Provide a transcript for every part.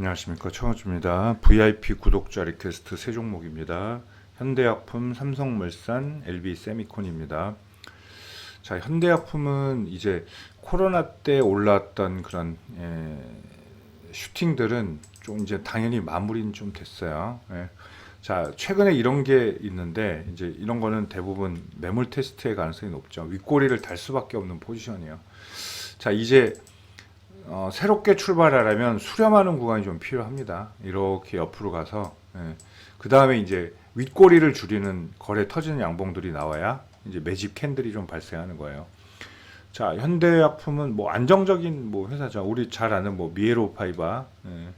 안녕하십니까 청호주입니다. VIP 구독자 리퀘스트 세 종목입니다. 현대약품, 삼성물산, LB 세미콘입니다. 자, 현대약품은 이제 코로나 때 올라왔던 그런 예, 슈팅들은 좀 이제 당연히 마무리는 좀 됐어요. 예. 자, 최근에 이런 게 있는데 이제 이런 거는 대부분 매물 테스트의 가능성이 높죠. 윗꼬리를 달 수밖에 없는 포지션이에요. 자, 이제 어, 새롭게 출발하려면 수렴하는 구간이 좀 필요합니다. 이렇게 옆으로 가서 그 다음에 이제 윗꼬리를 줄이는 거래 터지는 양봉들이 나와야 이제 매집 캔들이 좀 발생하는 거예요. 자 현대약품은 뭐 안정적인 뭐 회사죠. 우리 잘 아는 뭐 미에로 파이바, 예,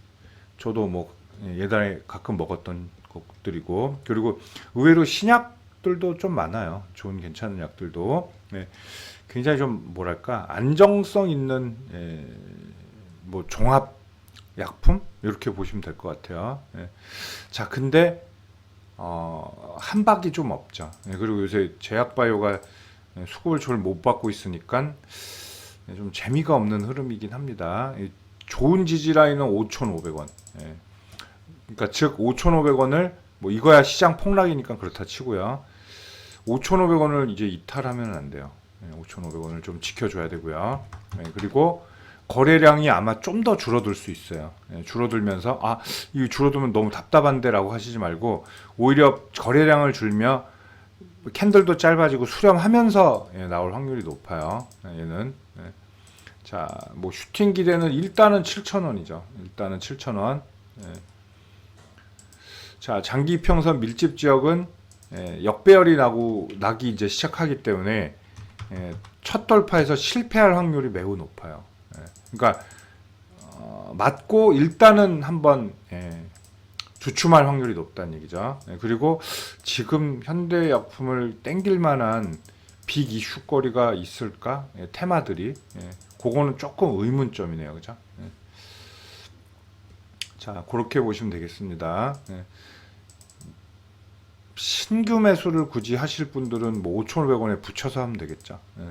저도 뭐 예전에 가끔 먹었던 것들이고 그리고 의외로 신약들도 좀 많아요. 좋은 괜찮은 약들도. 네. 굉장히 좀 뭐랄까 안정성 있는 예, 뭐 종합 약품 이렇게 보시면 될 것 같아요. 예. 자, 근데 어, 한 박이 좀 없죠. 예, 그리고 요새 제약바이오가 수급을 잘 못 받고 있으니까 예, 좀 재미가 없는 흐름이긴 합니다. 이 좋은 지지 라인은 5,500원. 예. 그러니까 즉 5,500원을 뭐 이거야 시장 폭락이니까 그렇다 치고요. 5,500원을 이제 이탈하면 안 돼요. 5,500원을 좀 지켜줘야 되고요. 네, 그리고 거래량이 아마 좀 더 줄어들 수 있어요. 네, 줄어들면서 아, 이 줄어들면 너무 답답한데라고 하시지 말고 오히려 거래량을 줄며 캔들도 짧아지고 수렴하면서 예, 나올 확률이 높아요. 네, 얘는 네. 자, 뭐 슈팅 기대는 일단은 7,000원이죠. 일단은 7,000원. 예. 자, 장기 평선 밀집 지역은 예, 역배열이 나고 나기 이제 시작하기 때문에 예, 첫 돌파에서 실패할 확률이 매우 높아요. 예, 그러니까 어, 맞고 일단은 한번 예, 주춤할 확률이 높다는 얘기죠. 예, 그리고 지금 현대약품을 땡길 만한 빅 이슈거리가 있을까? 예, 테마들이 예, 그거는 조금 의문점이네요, 그죠? 예. 자, 그렇게 보시면 되겠습니다. 예. 신규 매수를 굳이 하실 분들은 뭐 5,500원에 붙여서 하면 되겠죠. 예.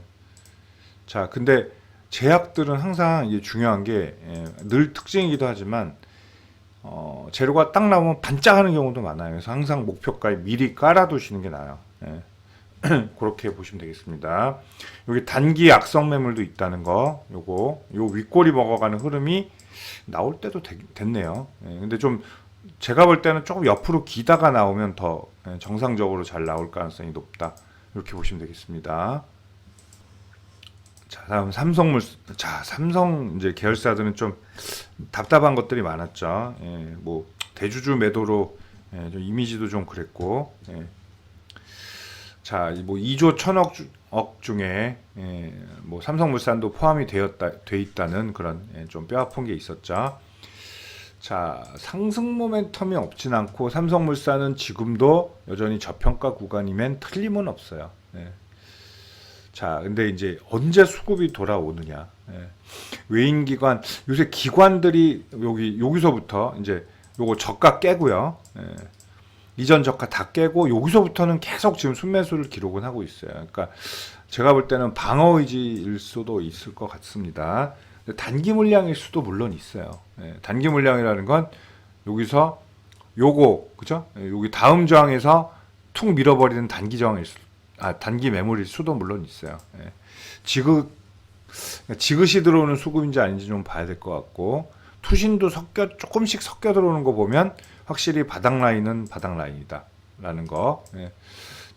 자, 근데 제약들은 항상 이게 중요한 게 늘 특징이기도 하지만 어, 재료가 딱 나오면 반짝하는 경우도 많아요. 그래서 항상 목표가에 미리 깔아두시는 게 나아요. 예. 그렇게 보시면 되겠습니다. 여기 단기 악성 매물도 있다는 거, 요거, 요 윗꼬리 먹어가는 흐름이 나올 때도 되, 됐네요. 예. 근데 좀 제가 볼 때는 조금 옆으로 기다가 나오면 더 예, 정상적으로 잘 나올 가능성이 높다. 이렇게 보시면 되겠습니다. 자, 다음 삼성물 자, 삼성 이제 계열사들은 좀 답답한 것들이 많았죠. 예, 뭐 대주주 매도로 예, 좀 이미지도 좀 그랬고. 예. 자, 뭐 2조 1천억 주, 억 중에 예, 뭐 삼성물산도 포함이 되었다 돼 있다는 그런 예, 좀 뼈아픈 게 있었죠. 자, 상승 모멘텀이 없진 않고 삼성물산은 지금도 여전히 저평가 구간이면 틀림은 없어요. 예. 자, 근데 이제 언제 수급이 돌아오느냐. 예. 외인 기관, 요새 기관들이 여기, 여기서부터 이제 요거 저가 깨고요. 예. 이전 저가 다 깨고 여기서부터는 계속 지금 순매수를 기록은 하고 있어요. 그러니까 제가 볼 때는 방어 의지일 수도 있을 것 같습니다. 단기 물량일 수도 물론 있어요. 예, 단기 물량이라는 건 여기서 요거 그죠? 예, 여기 다음 저항에서 툭 밀어버리는 단기 저항일 수, 아 단기 매물일 수도 물론 있어요. 예, 지긋 지그시 들어오는 수급인지 아닌지 좀 봐야 될 것 같고 투신도 섞여 조금씩 섞여 들어오는 거 보면 확실히 바닥 라인은 바닥 라인이다라는 거. 예.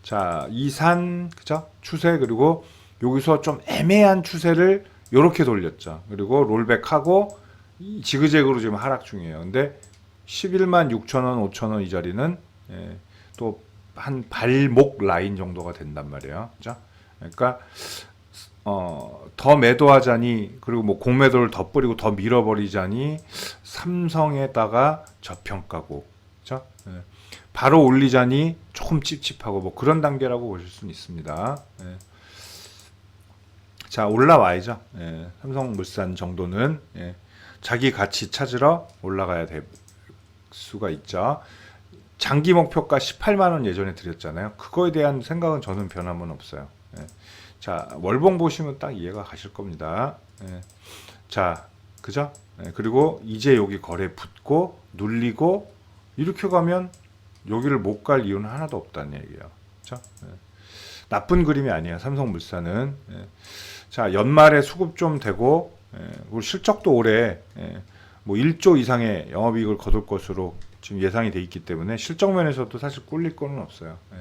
자 이산 그죠? 추세 그리고 여기서 좀 애매한 추세를 요렇게 돌렸죠. 그리고 롤백하고 지그재그로 지금 하락 중이에요. 근데 11만 6천 원, 5천 원 이 자리는 예, 또한 발목 라인 정도가 된단 말이에요. 그죠? 그러니까 어, 더 매도하자니 그리고 뭐 공매도를 더 뿌리고 더 밀어버리자니 삼성에다가 저평가고 그죠? 예. 바로 올리자니 조금 찝찝하고 뭐 그런 단계라고 보실 수는 있습니다. 예. 자 올라와야죠. 예, 삼성물산 정도는 예, 자기 가치 찾으러 올라가야 될 수가 있죠. 장기 목표가 18만 원 예전에 드렸잖아요. 그거에 대한 생각은 저는 변함은 없어요. 예. 자 월봉 보시면 딱 이해가 가실 겁니다. 예. 자 그죠? 예, 그리고 이제 여기 거래 붙고 눌리고 이렇게 가면 여기를 못 갈 이유는 하나도 없다는 얘기예요. 그죠? 예. 나쁜 그림이 아니에요. 삼성물산은. 예. 자, 연말에 수급 좀 되고 예, 실적도 올해 예, 뭐 1조 이상의 영업이익을 거둘 것으로 지금 예상이 돼 있기 때문에 실적 면에서도 사실 꿀릴 거는 없어요. 예.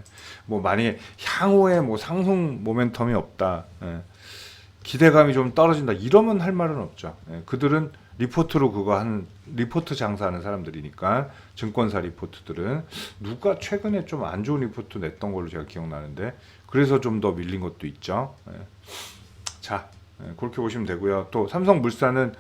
뭐 만약에 향후에 뭐 상승 모멘텀이 없다. 예. 기대감이 좀 떨어진다. 이러면 할 말은 없죠. 예. 그들은 리포트로 그거 한 리포트 장사하는 사람들이니까 증권사 리포트들은 누가 최근에 좀 안 좋은 리포트 냈던 걸로 제가 기억나는데 그래서 좀 더 밀린 것도 있죠. 예. 자 예, 그렇게 보시면 되고요. 또 삼성물산은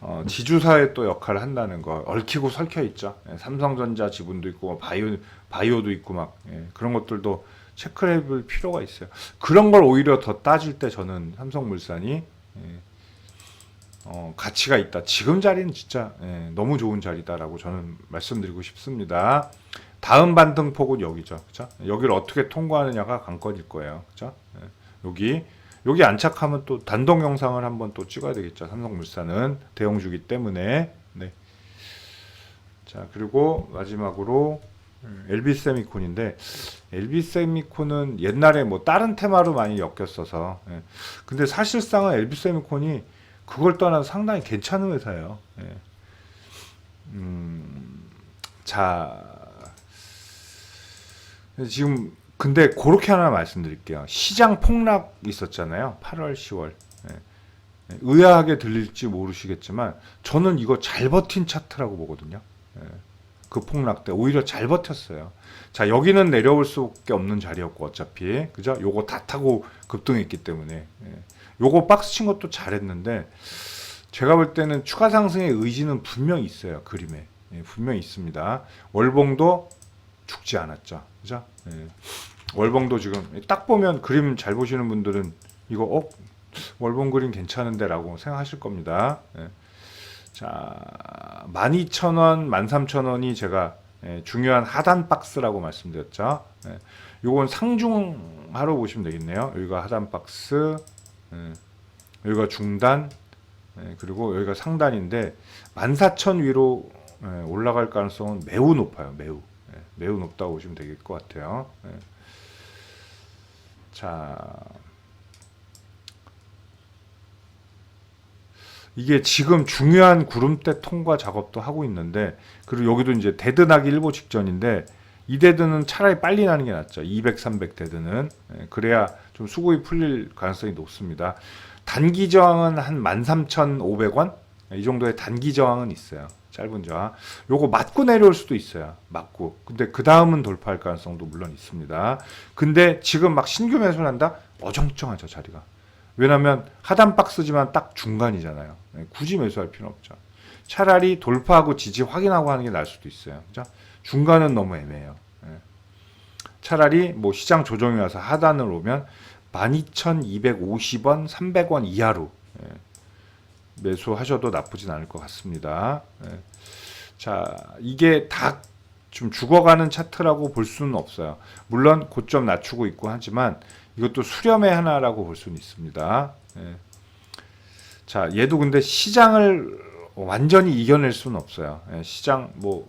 어, 지주사의 또 역할을 한다는 거 얽히고 설켜 있죠. 예, 삼성전자 지분도 있고 뭐 바이오 바이오도 있고 막 예, 그런 것들도 체크를 해볼 필요가 있어요. 그런 걸 오히려 더 따질 때 저는 삼성물산이 예, 어, 가치가 있다. 지금 자리는 진짜 예, 너무 좋은 자리다라고 저는 말씀드리고 싶습니다. 다음 반등폭은 여기죠. 그죠? 여기를 어떻게 통과하느냐가 관건일 거예요. 그죠? 예, 여기 여기 안착하면 또 단독 영상을 한번 또 찍어야 되겠죠. 삼성물산은 대형주기 때문에. 네. 자, 그리고 마지막으로 LB 세미콘인데 LB 세미콘은 옛날에 뭐 다른 테마로 많이 엮였어서 예. 근데 사실상은 LB 세미콘이 그걸 떠나서 상당히 괜찮은 회사예요. 예. 음, 자, 지금 근데 그렇게 하나 말씀드릴게요. 시장 폭락 있었잖아요. 8월, 10월. 예. 예, 의아하게 들릴지 모르시겠지만 저는 이거 잘 버틴 차트라고 보거든요. 예. 그 폭락 때 오히려 잘 버텼어요. 자 여기는 내려올 수밖에 없는 자리였고 어차피 그죠? 요거 다 타고 급등했기 때문에 예. 요거 박스 친 것도 잘했는데 제가 볼 때는 추가 상승의 의지는 분명히 있어요 그림에 예, 분명히 있습니다. 월봉도 죽지 않았죠, 그죠? 예. 월봉도 지금 딱 보면 그림 잘 보시는 분들은 이거 어 월봉 그림 괜찮은데 라고 생각하실 겁니다. 예. 자, 12,000원, 13,000원이 제가 예, 중요한 하단 박스라고 말씀드렸죠. 예, 요건 상중하로 보시면 되겠네요. 여기가 하단 박스, 예, 여기가 중단, 예, 그리고 여기가 상단인데 14,000 위로 예, 올라갈 가능성은 매우 높아요. 매우. 예, 매우 높다고 보시면 될 것 같아요. 예. 자, 이게 지금 중요한 구름대 통과 작업도 하고 있는데 그리고 여기도 이제 나기 일보 직전인데 이 데드는 차라리 빨리 나는 게 낫죠. 200, 300 데드는 예, 그래야 좀 수급이 풀릴 가능성이 높습니다. 단기 저항은 한 13,500원 이 정도의 단기 저항은 있어요. 짧은 저항. 요거 맞고 내려올 수도 있어요. 맞고. 근데 그 다음은 돌파할 가능성도 물론 있습니다. 근데 지금 막 신규 매수를 한다? 어정쩡하죠 자리가. 왜냐하면 하단 박스지만 딱 중간이잖아요. 네, 굳이 매수할 필요는 없죠. 차라리 돌파하고 지지 확인하고 하는 게 나을 수도 있어요. 그죠? 중간은 너무 애매해요. 예. 차라리 뭐 시장 조정이 와서 하단을 오면 12,250원, 300원 이하로 예. 매수하셔도 나쁘진 않을 것 같습니다. 예. 자, 이게 다 좀 죽어가는 차트라고 볼 수는 없어요. 물론 고점 낮추고 있고 하지만 이것도 수렴의 하나라고 볼 수는 있습니다. 예. 자, 얘도 근데 시장을 완전히 이겨낼 수는 없어요. 예, 시장 뭐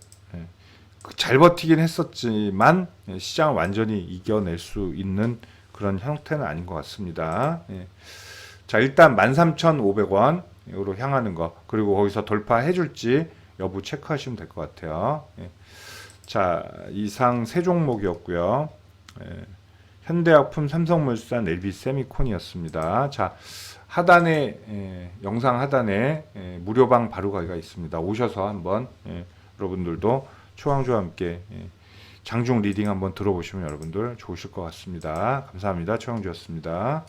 잘 버티긴 했었지만 예, 시장을 완전히 이겨낼 수 있는 그런 형태는 아닌 것 같습니다. 예. 자, 일단 13,500원으로 향하는 거 그리고 거기서 돌파해 줄지 여부 체크하시면 될 것 같아요. 예. 자, 이상 세 종목이었고요. 예. 현대약품, 삼성물산, LB 세미콘이었습니다. 자, 하단에 예, 영상 하단에 예, 무료방 바로 가기가 있습니다. 오셔서 한번 예, 여러분들도 초황주와 함께 예, 장중 리딩 한번 들어보시면 여러분들 좋으실 것 같습니다. 감사합니다. 초황주였습니다.